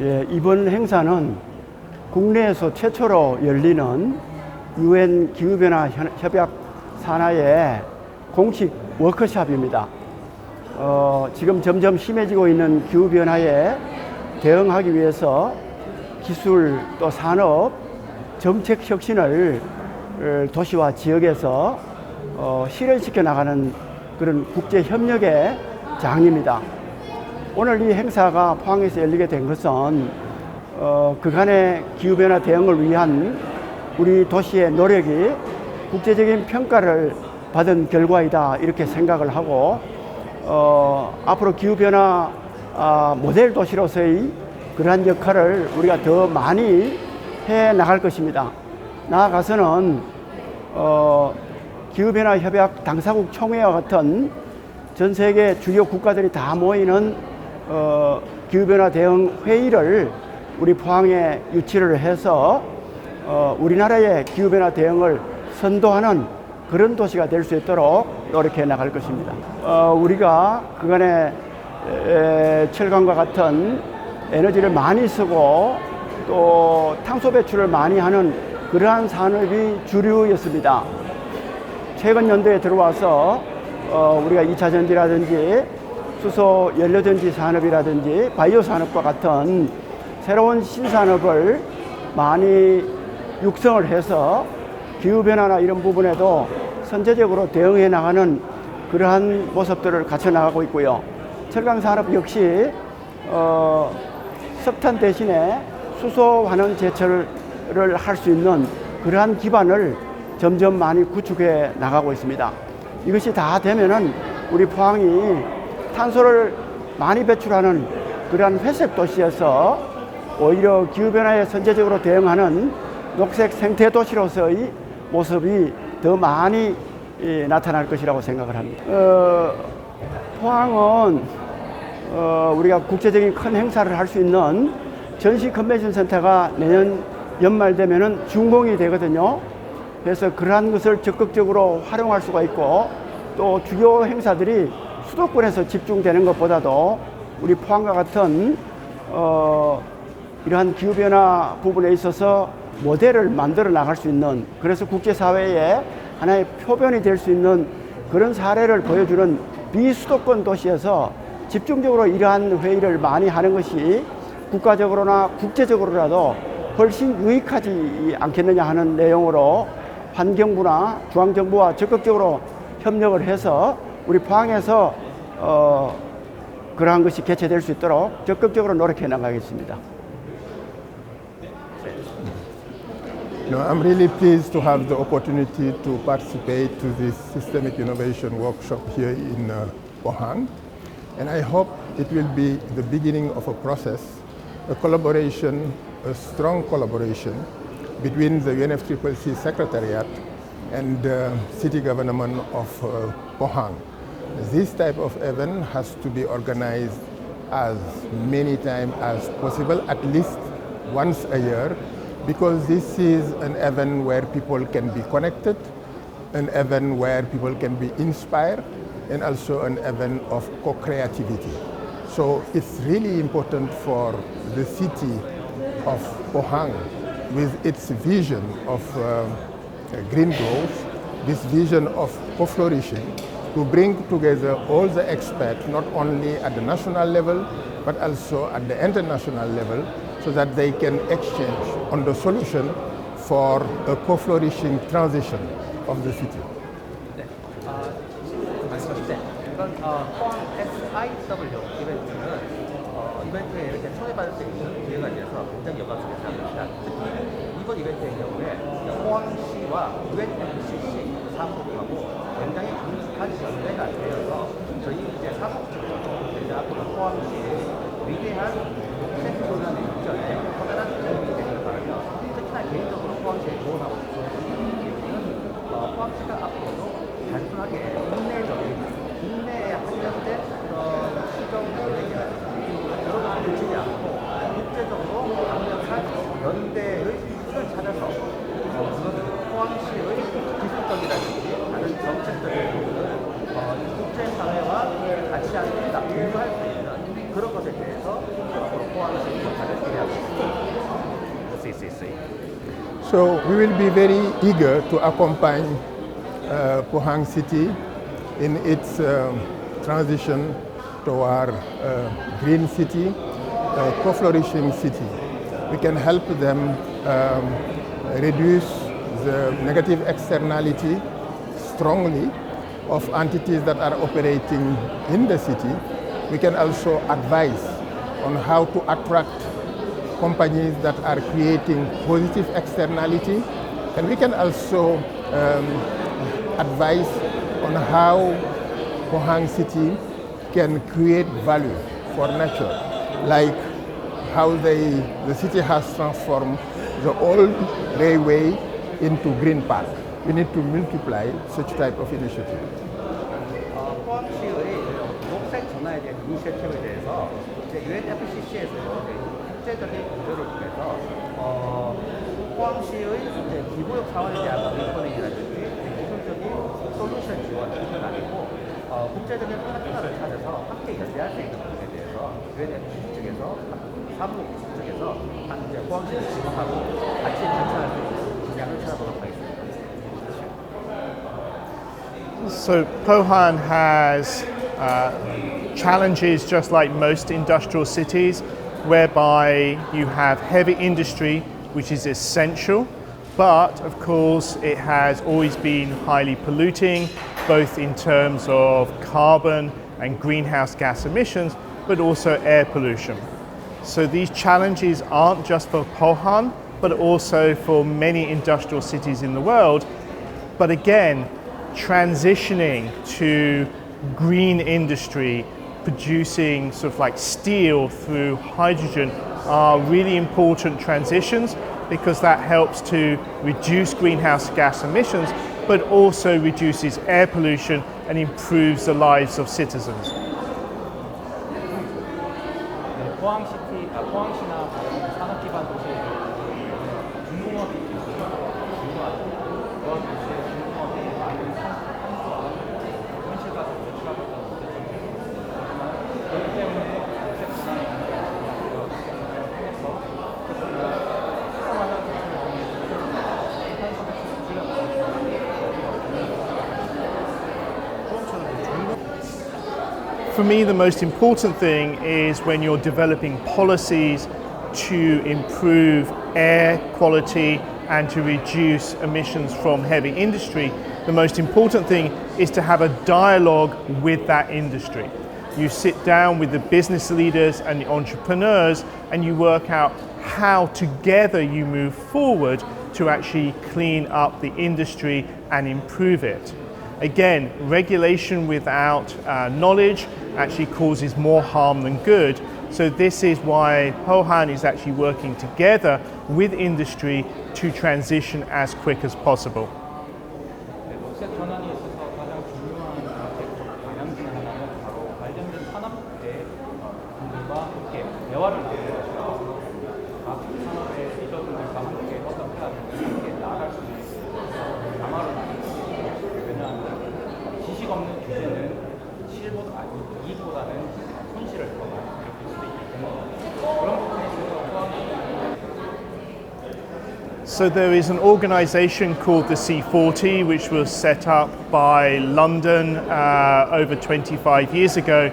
예, 이번 행사는 국내에서 최초로 열리는 유엔 기후변화 현- 협약 산하의 공식 워크숍입니다. 어, 지금 점점 심해지고 있는 기후변화에 대응하기 위해서 기술 또 산업 정책 혁신을 어, 도시와 지역에서 어, 실현시켜 나가는 그런 국제 협력의 장입니다. 오늘 이 행사가 포항에서 열리게 된 것은 어, 그간의 기후변화 대응을 위한 우리 도시의 노력이 국제적인 평가를 받은 결과이다 이렇게 생각을 하고 어, 앞으로 기후변화 아, 모델 도시로서의 그러한 역할을 우리가 더 많이 해 나갈 것입니다. 나아가서는 어, 기후변화 협약 당사국 총회와 같은 전 세계 주요 국가들이 다 모이는 어, 기후변화 대응 회의를 우리 포항에 유치를 해서 어, 우리나라의 기후변화 대응을 선도하는 그런 도시가 될 수 있도록 노력해 나갈 것입니다. 어, 우리가 그간에 에, 철강과 같은 에너지를 많이 쓰고 또 탄소 배출을 많이 하는 그러한 산업이 주류였습니다. 최근 연도에 들어와서 어, 우리가 2차 전지라든지 수소 연료전지 산업이라든지 바이오 산업과 같은 새로운 신산업을 많이 육성을 해서 기후변화나 이런 부분에도 선제적으로 대응해 나가는 그러한 모습들을 갖춰 나가고 있고요. 철강 산업 역시 어, 석탄 대신에 수소 환원 제철을 할 수 있는 그러한 기반을 점점 많이 구축해 나가고 있습니다. 이것이 다 되면은 우리 포항이 탄소를 많이 배출하는 그러한 회색 도시에서 오히려 기후변화에 선제적으로 대응하는 녹색 생태 도시로서의 모습이 더 많이 이, 나타날 것이라고 생각을 합니다. 어, 포항은 어, 우리가 국제적인 큰 행사를 할 수 있는 전시 컨벤션 센터가 내년 연말 되면은 준공이 되거든요. 그래서 그러한 것을 적극적으로 활용할 수가 있고 또 주요 행사들이 수도권에서 집중되는 것보다도 우리 포항과 같은 어, 이러한 기후변화 부분에 있어서 모델을 만들어 나갈 수 있는 그래서 국제사회에 하나의 표변이 될 수 있는 그런 사례를 보여주는 비수도권 도시에서 집중적으로 이러한 회의를 많이 하는 것이 국가적으로나 국제적으로라도 훨씬 유익하지 않겠느냐 하는 내용으로 환경부나 중앙정부와 적극적으로 협력을 해서 우리 포항에서 어, 그러한 것이 개최될 수 있도록 적극적으로 노력해 나가겠습니다. No, I'm really pleased to have the opportunity to participate to this systemic innovation workshop here in uh, Pohang. And I hope it will be the beginning of a process, a collaboration, a strong collaboration between the UNFCCC Secretariat and the city government of uh, Pohang. This type of event has to be organized as many times as possible, at least once a year, because this is an event where people can be connected, an event where people can be inspired, and also an event of co-creativity. So it's really important for the city of Pohang with its vision of uh, green growth, this vision of co-flourishing, to bring together all the experts, not only at the national level, but also at the international level, so that they can exchange on the solution for a co-flourishing transition of the city. 네. 아, 말씀하실 때 이건 어, 포항 SIW 이벤트는 어, 이벤트에 이렇게 초대받을 수 있는 기회가 돼서 굉장히 영광스럽게 생각합니다. 특히 이번 이벤트의 경우에 포항시와 UNFCC 사무국하고 굉장히 긴密연대가 되어서 저희 이제 사무국적으로 이제 앞으로 포항시의 위대한 도전의 이전에 커다란 도움이 되기를 바라며 특히나 개인적으로 포항시에 조언하고 싶은 기회는 어, 포항시가 앞으로도 단순하게 국내적인 국내에 한정된 say? So we will be very eager to accompany uh, Pohang City in its uh, transition toward uh, green city, uh, co-flourishing city. We can help them um, reduce the negative externality strongly of entities that are operating in the city. We can also advise on how to attract companies that are creating positive externality. And we can also um, advise on how Pohang City can create value for nature, like how they, the city has transformed the old railway into green park. We need to multiply such type of initiative. 어, 포항시의 녹색 전화에 대한 이니셔티브에 대해서 이제 UNFCC에서 국제적인 구조를 통해서 어, 포항시의 이제 기부역 사원에 대한 모니터링이라든지 기술적인 솔루션 지원 이건 아니고 어, 국제적인 파트너를 찾아서 함께 연대할 수 있는 부분에 대해서 UNFCC 측에서 사무국 측에서 이제 포항시를 지원하고 같이 발전할 수 있는 방향을 찾아보도록 하겠습니다. So Pohan has uh, challenges just like most industrial cities, whereby you have heavy industry, which is essential, but of course it has always been highly polluting, both in terms of carbon and greenhouse gas emissions, but also air pollution. So these challenges aren't just for Pohan, but also for many industrial cities in the world. But again, transitioning to green industry, producing sort of like steel through hydrogen are really important transitions because that helps to reduce greenhouse gas emissions but also reduces air pollution and improves the lives of citizens. For me, the most important thing is when you're developing policies to improve air quality and to reduce emissions from heavy industry, the most important thing is to have a dialogue with that industry. You sit down with the business leaders and the entrepreneurs and you work out how together you move forward to actually clean up the industry and improve it. Again, regulation without uh, knowledge actually causes more harm than good. So this is why Pohan is actually working together with industry to transition as quick as possible. So there is an organisation called the C40, which was set up by London uh, over 25 years ago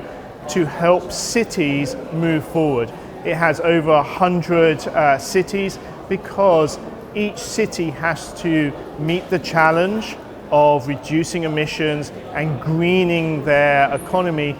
to help cities move forward. It has over 100 uh, cities because each city has to meet the challenge of reducing emissions and greening their economy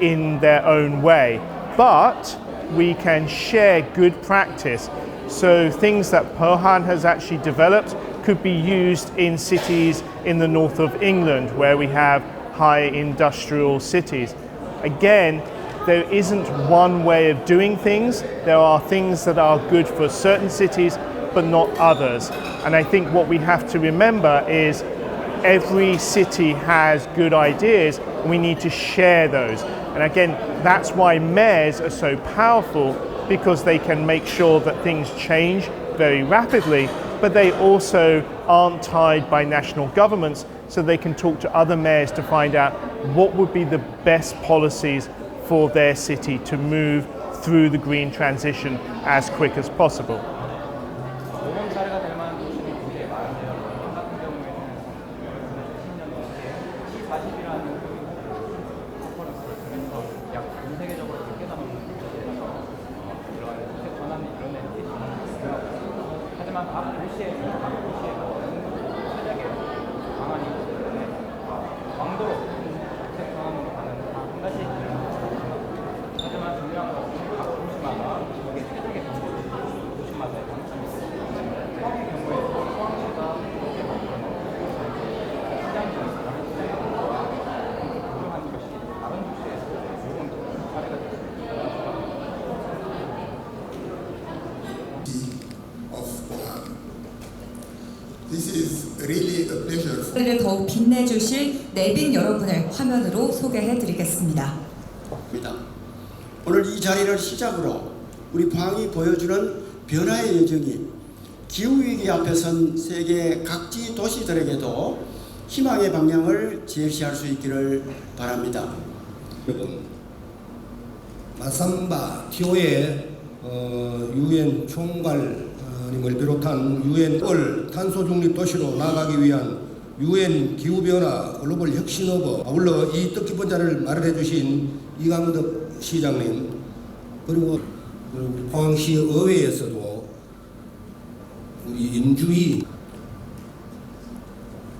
in their own way. But we can share good practice. So things that Pohan has actually developed could be used in cities in the north of England where we have high industrial cities. Again, there isn't one way of doing things. There are things that are good for certain cities but not others. And I think what we have to remember is every city has good ideas and we need to share those. And again, that's why mayors are so powerful because they can make sure that things change very rapidly, but they also aren't tied by national governments, so they can talk to other mayors to find out what would be the best policies for their city to move through the green transition as quick as possible. T40이라는 컨퍼런스를 통해서 약 전 세계적으로 100개 넘는 어, 이런 전환을 이뤄낸 게 있습니다. 하지만 각 도시에서 각도시에서 어느 정도 체력의 방안이 있기 때문에 어, 왕도로 정책 전환으로 가는 한 가지 길은 없습니다. 하지만 중요한 것은 각 도시마다 거기에 최적의 방법이 도시마다의 장점이 있습니다. 포항의 경우에 포항시가 그렇게 만들어낸 시장 중에서 고려하는 것이 다른 도시에서 좋은 사례가 됐습니다. of Pohang. This is really a pleasure for 를 더욱 빛내주실 내빈 여러분을 화면으로 소개해드리겠습니다. 입니다. 오늘 이 자리를 시작으로 우리 포항이 보여주는 변화의 여정이 기후위기 앞에 선 세계 각지 도시들에게도 희망의 방향을 제시할 수 있기를 바랍니다. 여러분, 마삼바 티오의 어, 유엔 총괄님을 비롯한 유엔을 탄소 중립 도시로 나아가기 위한 유엔 기후 변화 글로벌 혁신 허브 아울러 이 뜻깊은 자리를 마련해 주신 이강덕 시장님 그리고 그 포항시 의회에서도 우리 인주위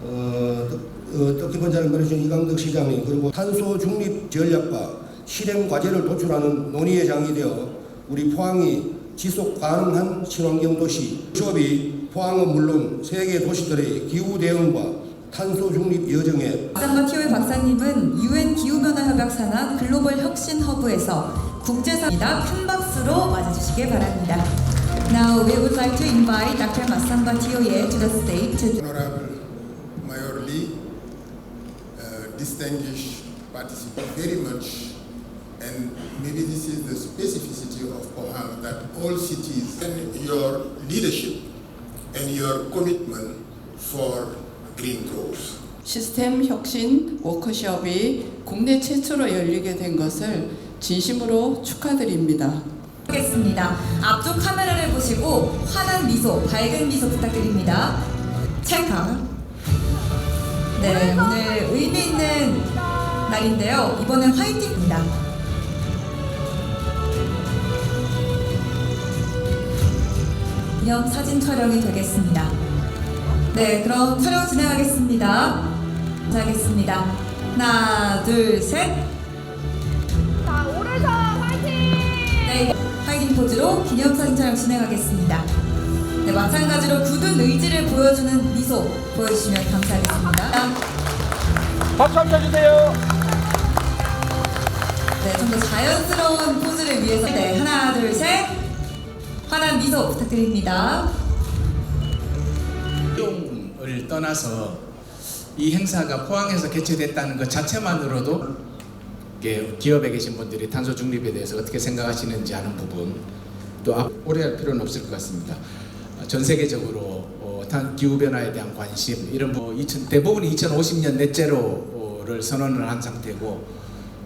어, 뜻- 어, 뜻깊은 자를 마련해준 이강덕 시장님 그리고 탄소 중립 전략과 실행 과제를 도출하는 논의의 장이 되어 우리 포항이 지속 가능한 친환경 도시 수업이 포항은 물론 세계 도시들의 기후 대응과 탄소 중립 여정에 박상마 티오의 박사님은 유엔 기후변화 협약 산하 글로벌 혁신 허브에서 국제사입니다. 큰 박수로 맞아주시기 바랍니다. Now we would like to invite Dr. Masamba Tioye to the stage to Honorable Mayor Lee, uh, distinguished participants very much. And maybe this is the specificity of Pohang that all cities and your leadership and your commitment for green growth. 시스템 혁신 워크숍이 국내 최초로 열리게 된 것을 진심으로 축하드립니다. 하겠습니다. 앞쪽 카메라를 보시고 환한 미소, 밝은 미소 부탁드립니다. 찰칵. 네, 오늘 의미 있는 날인데요. 이번엔 화이팅입니다. 기념 사진 촬영이 되겠습니다. 네, 그럼 촬영 진행하겠습니다. 하겠습니다. 하나, 둘, 셋. 자, 오른손 화이팅! 네, 파이팅 포즈로 기념사진 촬영 진행하겠습니다. 네, 마찬가지로 굳은 의지를 보여주는 미소 보여주시면 감사하겠습니다. 박수 한번 쳐주세요. 네, 좀 더 자연스러운 포즈를 위해서 네, 하나, 둘, 셋. 환한 미소 부탁드립니다. 비용을 떠나서 이 행사가 포항에서 개최됐다는 것 자체만으로도 기업에 계신 분들이 탄소 중립에 대해서 어떻게 생각하시는지 하는 부분 또 앞- 오래 할 필요는 없을 것 같습니다. 어, 전 세계적으로 어, 탄- 기후 변화에 대한 관심 이런 뭐 2000, 대부분이 2050년 넷제로를 선언을 한 상태고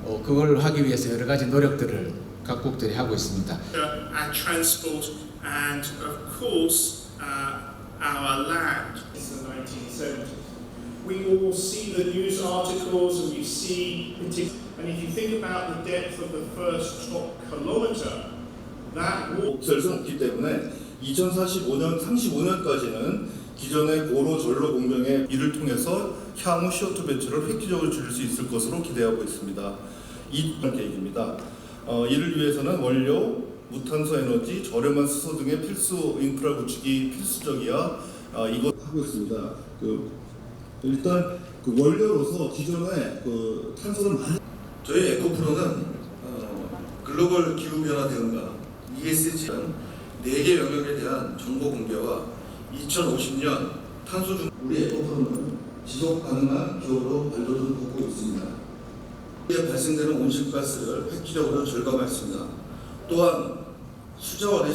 어, 그걸 하기 위해서 여러 가지 노력들을 각국들이 하고 있습니다. and transport, and of course, uh, our land. Since the 1970s. We all see the news articles and we see, and if you think about the depth of the first top kilometre, that 목표를 없기 때문에 2045년, 35년까지는 기존의 고로 전로 공정의 이를 통해서 향후 CO2 배출을 획기적으로 줄일 수 있을 것으로 기대하고 있습니다. 이 계획입니다. 어, 이를 위해서는 원료, 무탄소 에너지, 저렴한 수소 등의 필수 인프라 구축이 필수적이야 어, 이것 하고 있습니다. 그 일단 그 원료로서 기존의 그 탄소를 많이 저희 에코프로는 어, 글로벌 기후 변화 대응과 ESG는 4개 영역에 대한 정보 공개와 2050년 탄소 중 우리 에코프로는 지속 가능한 기후로 발돋움을 걷고 있습니다. 이에 발생되는 온실가스를 획기적으로 절감했습니다. 또한 수자원의